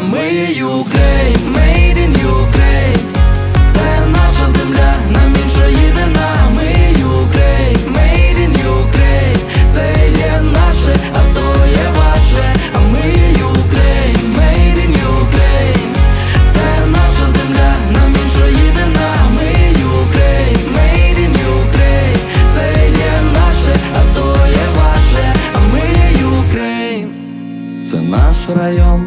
ми є Ukraine, made in Ukraine. Це наша земля, нам інша єдина. Ми є Ukraine, made in Ukraine. Це є наше, а то є ваше. А ми є Ukraine, made in Ukraine. Це наша земля, нам інша єдина. Ми є Ukraine, made in Ukraine. Це є наше, а то є ваше. А ми є Ukraine це наш район,